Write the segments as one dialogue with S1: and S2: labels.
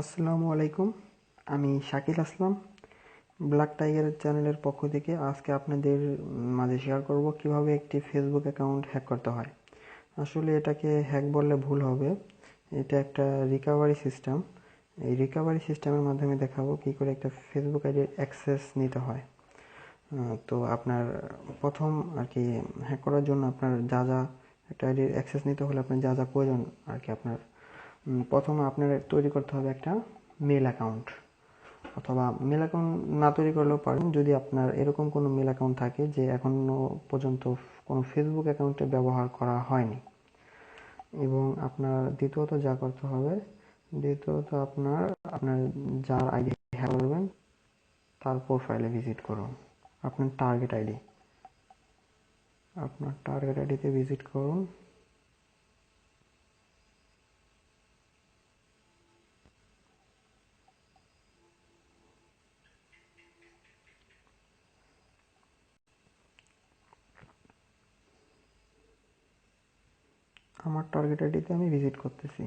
S1: আসসালামু আলাইকুম, আমি শাকিল আসলাম, ব্ল্যাক টাইগার চ্যানেলের পক্ষ থেকে আজকে আপনাদের মাঝে শেয়ার করব কীভাবে একটি ফেসবুক অ্যাকাউন্ট হ্যাক করতে হয়। আসলে এটাকে হ্যাক বললে ভুল হবে, এটা একটা রিকভারি সিস্টেম এই রিকভারি সিস্টেমের মাধ্যমে দেখাবো কি করে একটা ফেসবুক আইডির অ্যাক্সেস নিতে হয়। তো আপনার প্রথম আর কি হ্যাক করার জন্য আপনার যা যা একটা আইডির অ্যাক্সেস নিতে হলে আপনার যা যা প্রয়োজন আর কি আপনার প্রথমে আপনার তৈরি করতে হবে একটা মেল অ্যাকাউন্ট অথবা মেল অ্যাকাউন্ট না তৈরি করলেও পারেন। যদি আপনার এরকম কোনো মেল অ্যাকাউন্ট থাকে যে এখনও পর্যন্ত কোনো ফেসবুক অ্যাকাউন্টে ব্যবহার করা হয়নি। এবং আপনার দ্বিতীয়ত যা করতে হবে, দ্বিতীয়ত আপনার আপনার যার আইডি হ্যাক করবেন, তার প্রোফাইলে ভিজিট করুন। আপনার টার্গেট আইডি আপনার টার্গেট আইডিতে ভিজিট করুন। আমার টার্গেট আইডিতে আমি ভিজিট করতেছি।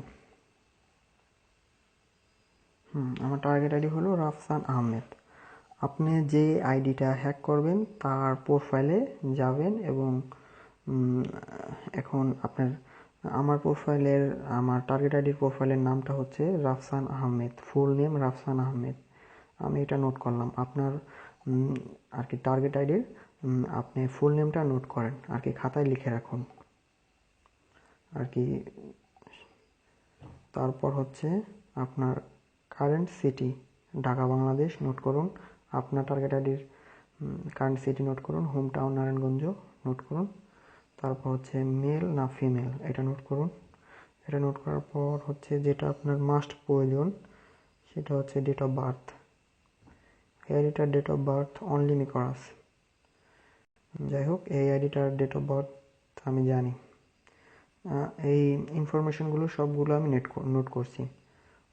S1: হুম, আমার টার্গেট আইডি হলো রাফসান আহমেদ। আপনি যে আইডিটা হ্যাক করবেন, তার প্রোফাইলে যাবেন এবং এখন আপনার, আমার প্রোফাইলের আমার টার্গেট আইডির প্রোফাইলের নামটা হচ্ছে রাফসান আহমেদ ফুল নেম রাফসান আহমেদ। আমি এটা নোট করলাম। আপনার আর কি টার্গেট আইডির আপনি ফুল নেমটা নোট করেন। আর কি খাতায় লিখে রাখুন। আর কি, তারপর হচ্ছে আপনার current city Dhaka, Bangladesh note করুন। আপনার টার্গেট আইডির কারেন্ট সিটি নোট করুন হোম টাউন নারায়ণগঞ্জ নোট করুন। তারপর হচ্ছে মেল না ফিমেল এটা নোট করুন। এটা নোট করার পর হচ্ছে যেটা আপনার মাস্ট প্রয়োজন, সেটা হচ্ছে ডেট অফ বার্থ এই আইডিটার ডেট অফ বার্থ অনলি নিকরাস। যাই হোক, এই আইডিটার ডেট অফ বার্থ আমি জানি। এই ইনফরমেশনগুলো সবগুলো আমি নেট নোট করছি।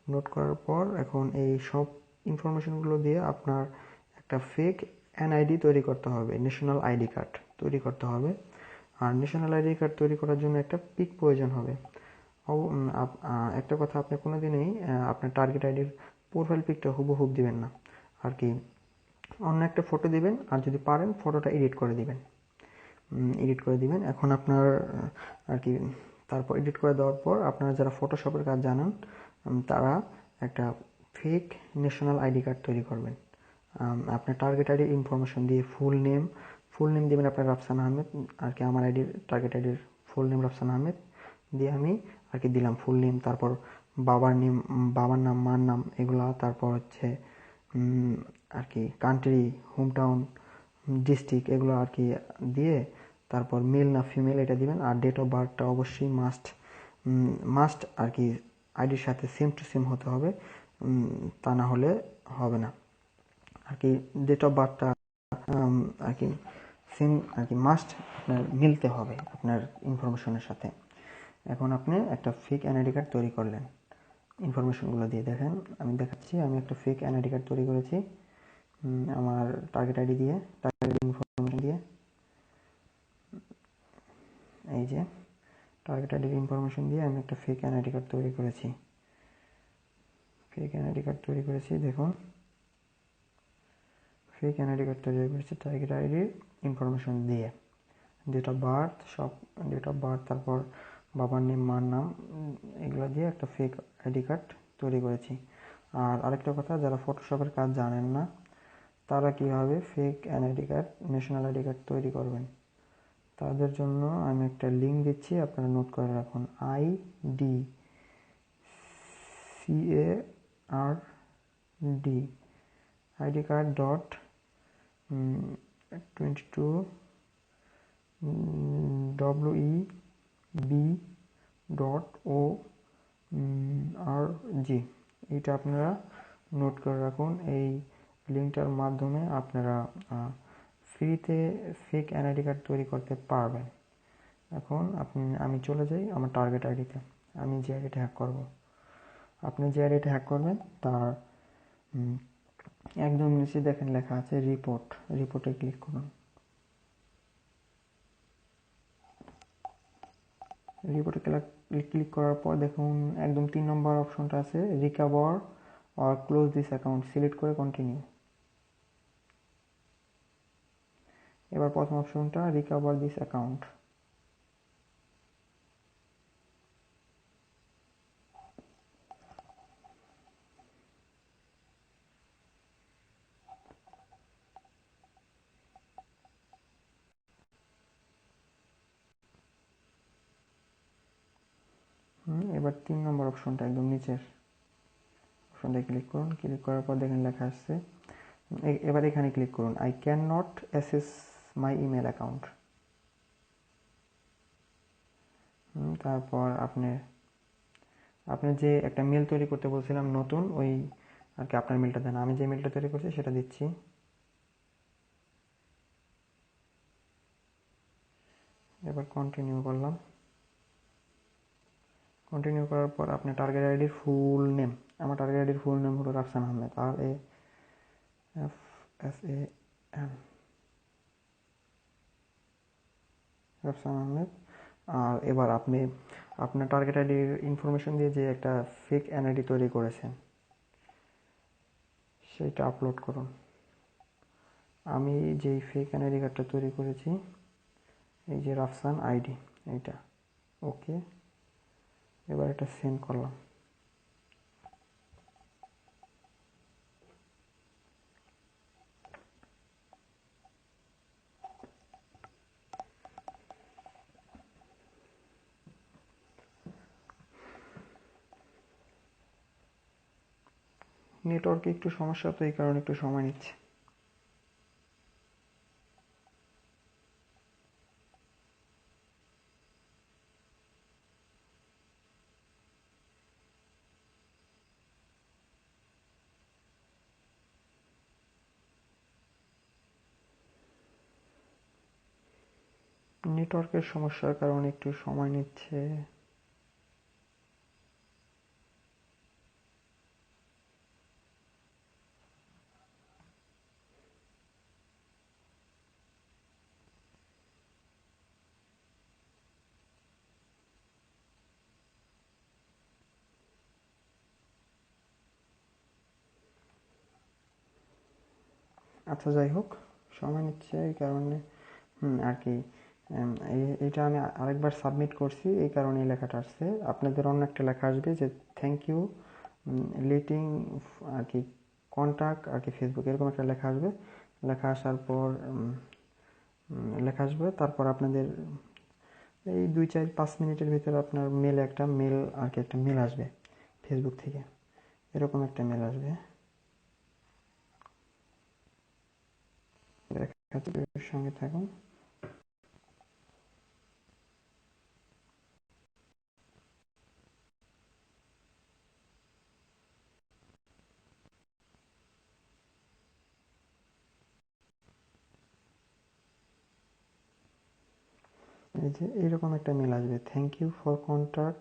S1: নোট করার পর এখন এই সব ইনফরমেশনগুলো দিয়ে আপনার একটা ফেক এনআইডি তৈরি করতে হবে ন্যাশনাল আইডি কার্ড তৈরি করতে হবে। আর ন্যাশনাল আইডি কার্ড তৈরি করার জন্য একটা পিক প্রয়োজন হবে। একটা কথা আপনি কোনো দিনই আপনার টার্গেট আইডির প্রোফাইল পিকটা হুবহুব দিবেন না। আর কি, অন্য একটা ফটো দিবেন, আর যদি পারেন ফটোটা এডিট করে দিবেন। এডিট করে দিবেন। এখন আপনার আর কি, তারপর এডিট করে দেওয়ার পর আপনারা যারা ফটোশপের কাজ জানেন তারা একটা ফেক ন্যাশনাল আইডি কার্ড তৈরি করবেন। আপনার টার্গেট আইডির ইনফরমেশন দিয়ে ফুল নেম ফুল নেম দেবেন আপনার রাফসান আহমেদ, আর কি আমার আইডির টার্গেট আইডির ফুল নেম রাফসান আহমেদ দিয়ে আমি আর কি দিলাম ফুল নেম তারপর বাবার নেম বাবার নাম, মার নাম এগুলা, তারপর হচ্ছে আর কি কান্ট্রি হোম টাউন ডিস্ট্রিক্ট এগুলো আর কি দিয়ে তারপর মেল না ফিমেল এটা দিবেন, আর ডেট অফ বার্থটা অবশ্যই মাস্ট মাস্ট আর কি আইডির সাথে সেম টু সেম হতে হবে তা না হলে হবে না। আর কি ডেট অফ বার্থটা আর কি সেম আর কি মাস্ট আপনার মিলতে হবে আপনার ইনফরমেশনের সাথে। এখন আপনি একটা ফেক এনআইডি কার্ড তৈরি করলেন। ইনফরমেশনগুলো দিয়ে দেখেন, আমি দেখাচ্ছি, আমি একটা ফেক এনআইডি কার্ড তৈরি করেছি আমার টার্গেট আইডি দিয়ে টার্গেট ইনফরমেশন দিয়ে এই যে টার্গেট আইডির ইনফরমেশন দিয়ে আমি একটা ফেক এনআইডি কার্ড তৈরি করেছি। ফেক এনআইডি কার্ড তৈরি করেছি, দেখুন। ফেক এনআইডি কার্ড তৈরি করেছি টার্গেট আইডির ইনফরমেশন দিয়ে। ডেট অফ বার্থ সব ডেট অফ বার্থ তারপর বাবার নেম মার নাম, এগুলো দিয়ে একটা ফেক আইডি কার্ড তৈরি করেছি। আর আরেকটা কথা, যারা ফটোশপের কাজ জানেন না, তারা কীভাবে fake NID card national ID card তৈরি করবেন? তাদের জন্য আমি একটা লিঙ্ক দিচ্ছি, আপনারা নোট করে রাখুন। I D C A R D ID card dot twenty two W E B dot O R G এটা আপনারা নোট করে রাখুন। এই লিঙ্কটার মাধ্যমে আপনারা ফ্রিতে ফেক এনআইডি কার্ড তৈরি করতে পারবেন। এখন আপনি, আমি চলে যাই আমার টার্গেট আইডিতে আমি যে আইডিটা হ্যাক করব। আপনি যে আইডিটা হ্যাক করবেন, তার একদম নিচে দেখেন লেখা আছে রিপোর্ট রিপোর্টে ক্লিক করুন। রিপোর্টে ক্লিক করার পর দেখুন একদম তিন নম্বর অপশনটা আছে recover or close this account select করে কন্টিনিউ এবার প্রথম অপশনটা রিকভার দিস অ্যাকাউন্ট এবার তিন নম্বর অপশনটা একদম নিচের। অপশনটা ক্লিক করুন ক্লিক করার পর দেখেন লেখা আসছে। এবার এখানে ক্লিক করুন। I cannot access my email account তারপর আপনি আপনি যে একটা মেল তৈরি করতে বলছিলাম নতুন, ওই আর কি আপনার মেলটা দেন। আমি যে মেলটা তৈরি করছি সেটা দিচ্ছি। এবার কন্টিনিউ করলাম। কন্টিনিউ করার পর আপনি টার্গেট আইডির ফুল নেম আমার টার্গেট আইডির ফুল নেম হলো রাফসান আহমেদ আর A F S A N Rafsan Ahmed আর এবার আপনি আপনার টার্গেট আইডির ইনফরমেশন দিয়ে যে একটা ফেক এনআইডি তৈরি করেছেন, সেটা আপলোড করুন। আমি যেই ফেক এনআইডি কার্ডটা তৈরি করেছি, এই যে রাফসান আইডি এইটা। ওকে এবার এটা সেন্ড করলাম। নেটওয়ার্কে একটু সমস্যা, তো এই কারণে একটু সময় নিচ্ছে। নেটওয়ার্কের সমস্যার কারণে একটু সময় নিচ্ছে। আচ্ছা যাই হোক, সময় নিচ্ছে এই কারণে। আর কি এইটা আমি আরেকবার সাবমিট করছি, এই কারণে এই লেখাটা আসছে। আপনাদের অন্য একটা লেখা আসবে যে থ্যাংক ইউ লিটিং আর কি কন্ট্যাক্ট আর কি ফেসবুক এরকম একটা লেখা আসবে। লেখা আসার পর লেখা আসবে। তারপর আপনাদের, এই দুই, চার, পাঁচ মিনিটের ভিতরে আপনার মেলে একটা মেল আর কি, একটা মেল আসবে ফেসবুক থেকে। এরকম একটা মেল আসবে। দেখাচ্ছি সঙ্গে থাকুন। এই যে এরকম একটা মেল আসবে thank you for contact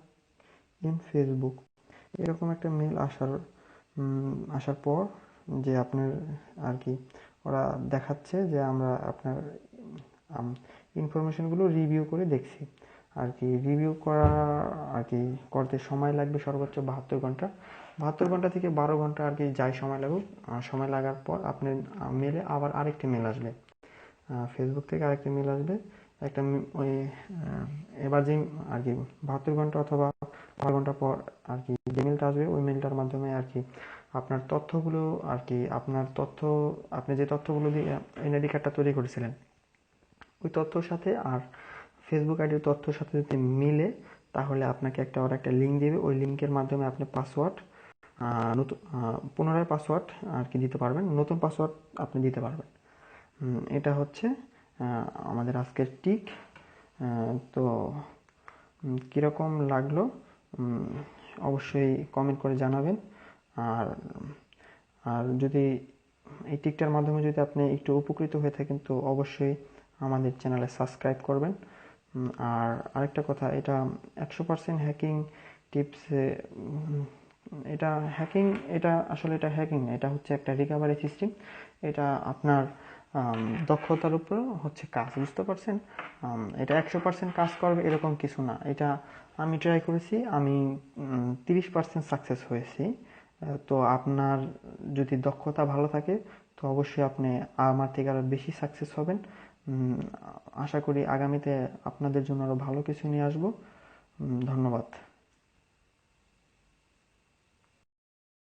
S1: in Facebook এরকম একটা মেল আসার আসার পর যে আপনার আর কি ওরা দেখাচ্ছে যে আমরা আপনার ইনফরমেশনগুলো রিভিউ করে দেখছি। আর কি রিভিউ করা, আর কি করতে সময় লাগবে সর্বোচ্চ বাহাত্তর ঘণ্টা। বাহাত্তর ঘণ্টা থেকে বারো ঘণ্টা আর কি যাই সময় লাগুক সময় লাগার পর আপনার মেলে আবার আরেকটি মেল আসবে। ফেসবুক থেকে আরেকটি মেল আসবে। একটা ওই এবার যে আর কি বাহাত্তর ঘণ্টা অথবা বারো ঘণ্টা পর আর কি যে মেলটা আসবে, ওই মেলটার মাধ্যমে আর কি আপনার তথ্যগুলো আর কি আপনার তথ্য, আপনি যে তথ্যগুলো দিয়ে এনআইডি কার্ডটা তৈরি করেছিলেন, ওই তথ্যর সাথে আর ফেসবুক আইডির তথ্যর সাথে যদি মিলে, তাহলে আপনাকে একটা, ওরা একটা লিঙ্ক দেবে। ওই লিঙ্কের মাধ্যমে আপনি পাসওয়ার্ড নতুন পুনরায় পাসওয়ার্ড আর কি দিতে পারবেন। নতুন পাসওয়ার্ড আপনি দিতে পারবেন। এটা হচ্ছে আমাদের আজকের টিক তো কীরকম লাগল? অবশ্যই কমেন্ট করে জানাবেন। আর আর যদি এই টিকটার মাধ্যমে যদি আপনি একটু উপকৃত হয়ে থাকেন, তো অবশ্যই আমাদের চ্যানেলে সাবস্ক্রাইব করবেন। আর আরেকটা কথা, এটা একশো পার্সেন্ট হ্যাকিং টিপসে এটা হ্যাকিং এটা আসলে এটা হ্যাকিং এটা হচ্ছে একটা রিকভারি সিস্টেম এটা আপনার দক্ষতার উপর হচ্ছে কাজ, বুঝতে পারছেন? এটা একশো পার্সেন্ট কাজ করবে, এরকম কিছু না। এটা আমি ট্রাই করেছি, আমি তিরিশ পার্সেন্ট সাকসেস হয়েছি। তো আপনার যদি দক্ষতা ভালো থাকে, তো অবশ্যই আপনি আমার থেকে আরও বেশি সাকসেস হবেন। আশা করি আগামীতে আপনাদের জন্য আরও ভালো কিছু নিয়ে আসব। ধন্যবাদ।